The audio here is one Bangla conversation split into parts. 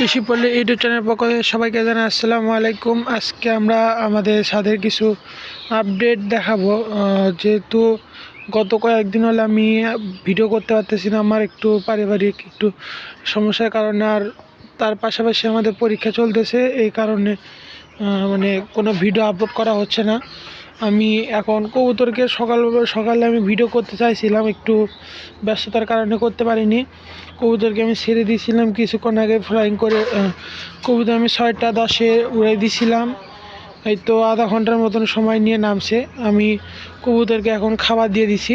কৃষি পল্লী ইউটিউব চ্যানেল পক্ষ থেকে সবাইকে জানাই আসসালামু আলাইকুম। আজকে আমরা আমাদের সাথে কিছু আপডেট দেখাবো। যেহেতু গত কয়েকদিন হলে আমি ভিডিও করতে পারতেছি না, আমার একটু পারিবারিক একটু সমস্যার কারণে আর তার পাশাপাশি আমাদের পরীক্ষা চলতেছে, এই কারণে মানে কোনো ভিডিও আপলোড করা হচ্ছে না। আমি এখন কবুতরকে সকাল সকালে আমি ভিডিও করতে চাইছিলাম, একটু ব্যস্ততার কারণে করতে পারিনি। কবুতরকে আমি ছেড়ে দিয়েছিলাম, কিছুক্ষণ আগে ফ্লাইং করে কবুতর আমি ছয়টা দশে উড়াই দিয়েছিলাম এই তো আধা ঘণ্টার মতন সময় নিয়ে নামছে। আমি কবুতরকে এখন খাবার দিয়ে দিছি।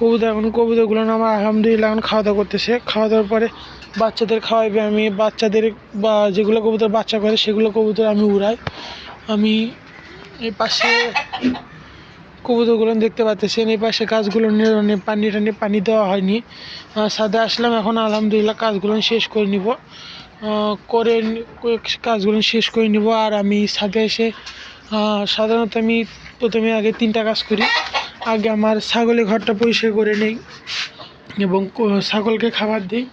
কবুতর এখন কবুতরগুলো আমার আলহামদুলিল্লাহ এখন খাওয়া দাওয়া করতেছে। খাওয়া দাওয়ার পরে বাচ্চাদের খাওয়াইবে আমি। বাচ্চাদের বা যেগুলো কবুতর বাচ্চা করে, সেগুলো কবুতর আমি উড়াই। আমি এই পাশে কবুতরগুলো দেখতে পাচ্ছেন, এই পাশে গাছগুলো নিয়ে পানি টানি, পানি দেওয়া হয়নি। ছাদে আসলাম, এখন আলহামদুলিল্লাহ কাজগুলো শেষ করে নিব। করে কাজগুলো শেষ করে নিব আর আমি ছাদে এসে সাধারণত আমি প্রথমে আগে তিনটা কাজ করি। আগে আমার ছাগলের ঘরটা পরিষ্কার করে নেই এবং ছাগলকে খাবার দিই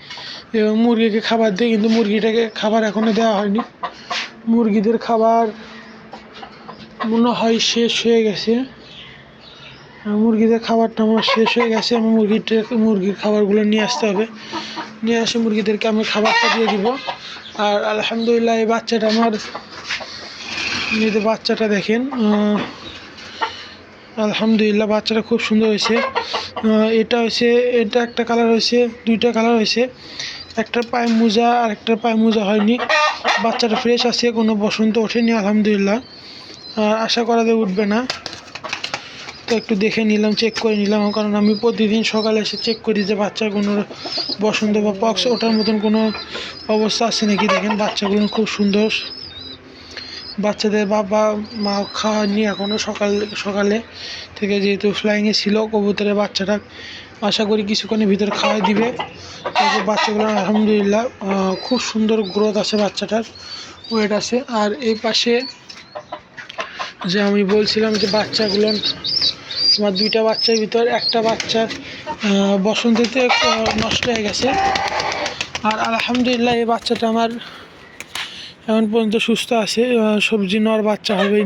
এবং মুরগিকে খাবার দিই, কিন্তু মুরগিটাকে খাবার এখনও দেওয়া হয়নি। মুরগিদের খাবার মনে হয় শেষ হয়ে গেছে। মুরগিদের খাবারটা আমার শেষ হয়ে গেছে। আমি মুরগিটা মুরগির খাবারগুলো নিয়ে আসতে হবে। নিয়ে আসে মুরগিদেরকে আমি খাবারটা দিয়ে দিব। আর আলহামদুলিল্লাহ এই বাচ্চাটা আমার যে বাচ্চাটা দেখেন আলহামদুলিল্লাহ বাচ্চাটা খুব সুন্দর হয়েছে। এটা হয়েছে, এটা একটা কালার হয়েছে, দুইটা কালার হয়েছে। একটা পায়ে মোজা আর একটা পায়ে মোজা হয়নি। বাচ্চাটা ফ্রেশ আছে, কোনো বসন্ত ওঠেনি, আলহামদুলিল্লাহ। আশা করা যায় উঠবে না। তো একটু দেখে নিলাম চেক করে নিলাম। কারণ আমি প্রতিদিন সকালে এসে চেক করি যে বাচ্চার কোনো বসন্ত বা পক্স ওঠার মতন কোনো অবস্থা আছে নাকি? দেখেন বাচ্চাগুলো খুব সুন্দর। বাচ্চাদের বাবা, মা খাওয়ানি এখনও সকাল, সকালে থেকে যেহেতু ফ্লাইংয়ে ছিল, কবুতরের বাচ্চাটা আশা করি কিছুক্ষণের ভিতরে খাওয়াই দিবে। তারপর বাচ্চাগুলো, আলহামদুলিল্লাহ খুব সুন্দর গ্রোথ আছে বাচ্চাটার ওয়েট আছে। আর এই পাশে যে আমি বলছিলাম যে বাচ্চাগুলো আমার দুইটা বাচ্চার ভিতর একটা বাচ্চা বসন্তেতে নষ্ট হয়ে গেছে। আর আলহামদুলিল্লাহ এই বাচ্চাটা আমার এখন পর্যন্ত সুস্থ আছে। সবজি নেওয়ার বাচ্চা হবে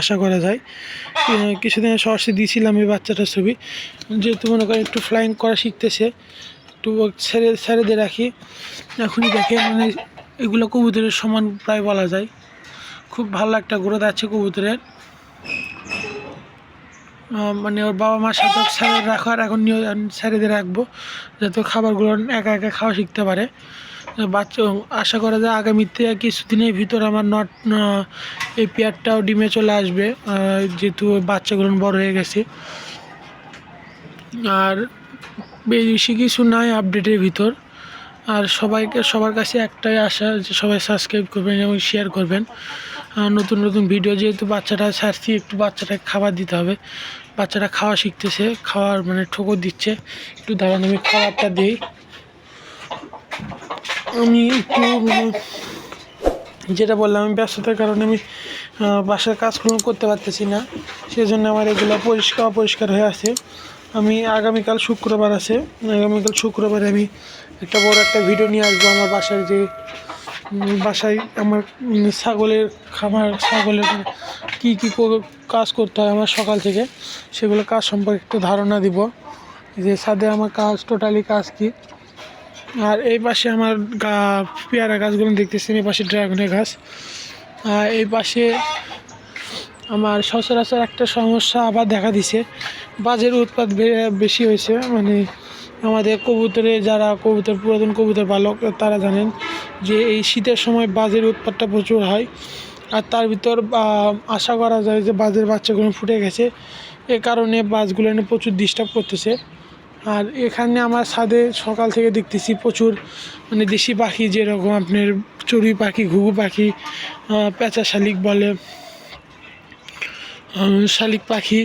আশা করা যায়। কিছুদিন সরষে দিয়েছিলাম এই বাচ্চাটার ছবি। যেহেতু মনে করেন একটু ফ্লাইং করা শিখতেছে, একটু ছেড়ে ছেড়ে দিয়ে রাখি। এখনই দেখে মানে এগুলো কবুতরের সমান প্রায় বলা যায়। খুব ভালো একটা গ্রোথ আছে কবুতরের। মানে ওর বাবা মার সাথে ছেড়ে রাখার এখন নিয়ে ছেড়ে দিয়ে রাখব, যাতে খাবারগুলো একা একা খাওয়া শিখতে পারে। বাচ্চা আশা করা যায় আগামীতে কিছুদিনের ভিতর আমার নট এই পেয়ারটাও ডিমে চলে আসবে যেহেতু বাচ্চাগুলো বড় হয়ে গেছে। আর বেশি কিছু নাই আপডেটের ভিতর। আর সবাইকে, সবার কাছে একটাই আশা, যে সবাই সাবস্ক্রাইব করবেন এবং শেয়ার করবেন। আর নতুন নতুন ভিডিও যেহেতু বাচ্চাটা ছাড়ছি একটু বাচ্চাটাকে খাবার দিতে হবে। বাচ্চাটা খাওয়া শিখতেছে, খাওয়ার মানে ঠোকর দিচ্ছে। একটু দাঁড়ান, আমি খাবারটা দিই। আমি একটু মানে যেটা বললাম, আমি ব্যস্ততার কারণে আমি বাসার কাজকর্ম করতে পারতেছি না। সেজন্য আমার এগুলো পরিষ্কার, অপরিষ্কার হয়ে আছে। আমি আগামীকাল শুক্রবার আছে। আগামীকাল শুক্রবারে আমি একটা বড় একটা ভিডিও নিয়ে আসব আমার বাসায় যে বাসায় আমার ছাগলের খামার, ছাগলের কী কী কাজ করতে হয় আমার সকাল থেকে, সেগুলো কাজ সম্পর্কে একটু ধারণা দিব। যে ছাদে আমার কাজ, টোটালি কাজ কী? আর এই পাশে আমার গা, পেয়ারা গাছগুলো দেখতেছেন, এই পাশে ড্রাগনের গাছ। আর এই পাশে আমার সচরাচর একটা সমস্যা আবার দেখা দিছে, বাজের উৎপাদ বেশি হয়েছে। মানে আমাদের কবুতরে যারা কবুতর, পুরাতন কবুতর পালক, তারা জানেন যে এই শীতের সময় বাজের উৎপাদটা প্রচুর হয়। আর তার ভিতর আশা করা যায় যে বাজের বাচ্চাগুলো ফুটে গেছে। এ কারণে বাজগুলো এনে প্রচুর ডিস্টার্ব করতেছে। আর এখানে আমার ছাদে সকাল থেকে দেখতেছি প্রচুর মানে দেশি পাখি, যেরকম আপনার চড়ুই পাখি, ঘুঘু পাখি পেঁচা শালিক বলে শালিক পাখি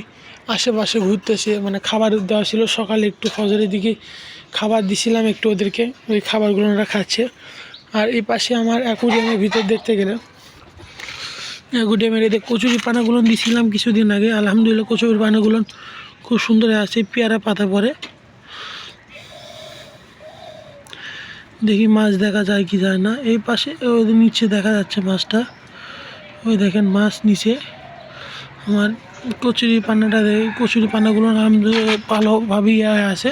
আশেপাশে ঘুরতেছে। মানে খাবার দেওয়া ছিল সকালে একটু ফজরের দিকে। খাবার দিছিলাম একটু ওদেরকে। ওই খাবারগুলো ওরা খাচ্ছে। আর এই পাশে আমার অ্যাকুরিয়ামের ভিতর দেখতে গেলে অ্যাকুরিয়ামের এদের কচুরি পানাগুলো দিছিলাম কিছুদিন আগে। আলহামদুলিল্লাহ কচুরি পানাগুলো খুব সুন্দর আছে পেয়ারা পাতা পরে। দেখি মাছ দেখা যায় কি যায় না। এই পাশে ওই নিচে দেখা যাচ্ছে মাছটা, ওই দেখেন মাছ নিচে। আমার কচুরি পান্নাটা দেখে, কচুরি পান্নাগুলো নাম ভালোভাবেই আছে।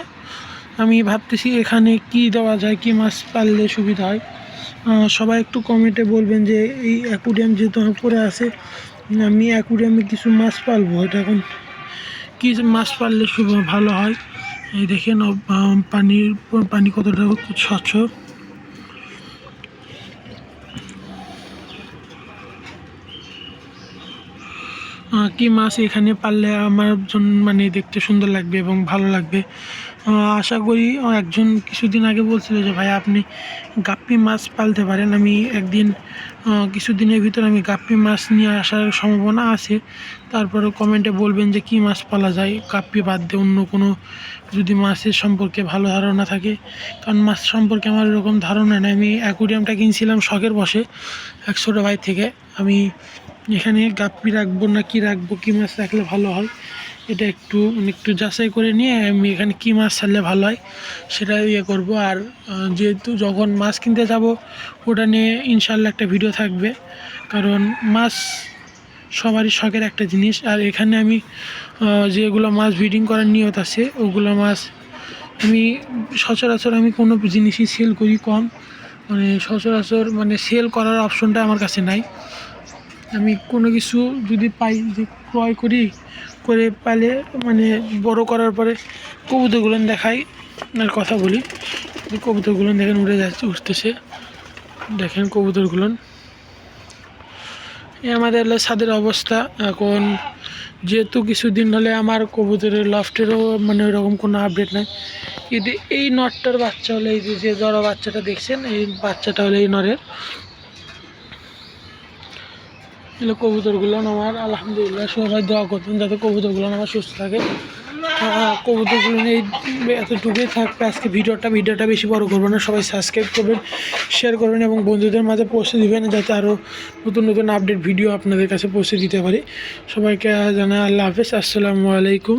আমি ভাবতেছি এখানে কি দেওয়া যায়, কি মাছ পাললে সুবিধা হয়। সবাই একটু কমেন্টে বলবেন যে এই অ্যাকুরিয়াম যেহেতু আমার পরে আছে আমি অ্যাকুরিয়ামে কিছু মাছ পালবো। এটা এখন কি মাছ পাললে ভালো হয়? এই দেখেন পানির পানি কতটা স্বচ্ছ। কি মাছ এখানে পাললে আমার জন্য মানে দেখতে সুন্দর লাগবে এবং ভালো লাগবে। আশা করি একজন কিছুদিন আগে বলছিল যে, ভাই, আপনি গাপ্পি মাছ পালতে পারেন। আমি একদিন কিছুদিনের ভিতর আমি গাপ্পি মাছ নিয়ে আসার সম্ভাবনা আছে। তারপরে কমেন্টে বলবেন যে, কী মাছ পালা যায়? গাপ্পি বাদ দিয়ে অন্য কোনো যদি মাছের সম্পর্কে ভালো ধারণা থাকে। কারণ মাছ সম্পর্কে আমার এরকম ধারণা নেই। আমি অ্যাকুরিয়ামটা কিনছিলাম শখের বসে এক ছোটো ভাই থেকে। আমি এখানে গাপ্পি রাখব না, কি রাখব, কী মাছ রাখলে ভালো হয়? এটা একটু একটু যাচাই করে নিয়ে আমি এখানে কী মাছ ছাড়লে ভালো হয়, সেটা ইয়ে করব। আর যেহেতু যখন মাছ কিনতে যাব, ওটা নিয়ে ইনশাল্লাহ একটা ভিডিও থাকবে। কারণ মাছ সবারই শখের একটা জিনিস। আর এখানে আমি যেগুলো মাছ ব্রিডিং করার নিয়ত আছে, ওগুলো মাছ আমি সচরাচর আমি কোনো জিনিসই সেল করি কম। মানে সচরাচর মানে সেল করার অপশনটা আমার কাছে নাই। আমি কোনো কিছু যদি পাই যে ক্রয় করি, করে পালে মানে বড় করার পরে কবুতরগুলো দেখাই আর কথা বলি। কবুতরগুলো দেখেন উড়ে যাচ্ছে উঠতেছে দেখেন কবুতরগুলো। আমাদের ছাদের অবস্থা। এখন যেহেতু কিছুদিন হলে আমার কবুতরের লফটেরও মানে ওরকম কোনো আপডেট নাই। কিন্তু এই নটটার বাচ্চা হলে, এই যে জড়ো বাচ্চাটা দেখছেন, এই বাচ্চাটা হলে এই নরের। এগুলো কবুতরগুলো আমার আলহামদুলিল্লাহ সবাই দোয়া করতেন যাতে কবুতরগুলো আমার সুস্থ থাকে। কবুতরগুলো নিয়ে এতটুকুই থাকবে আজকে ভিডিওটা ভিডিওটা বেশি বড় করবেন না, সবাই সাবস্ক্রাইব করবেন শেয়ার করবেন এবং বন্ধুদের মাঝে পৌঁছে দিবেন, যাতে আরও নতুন নতুন আপডেট ভিডিও আপনাদের কাছে পৌঁছে দিতে পারি। সবাইকে জানাই আল্লাহ হাফেজ, আসসালামু আলাইকুম।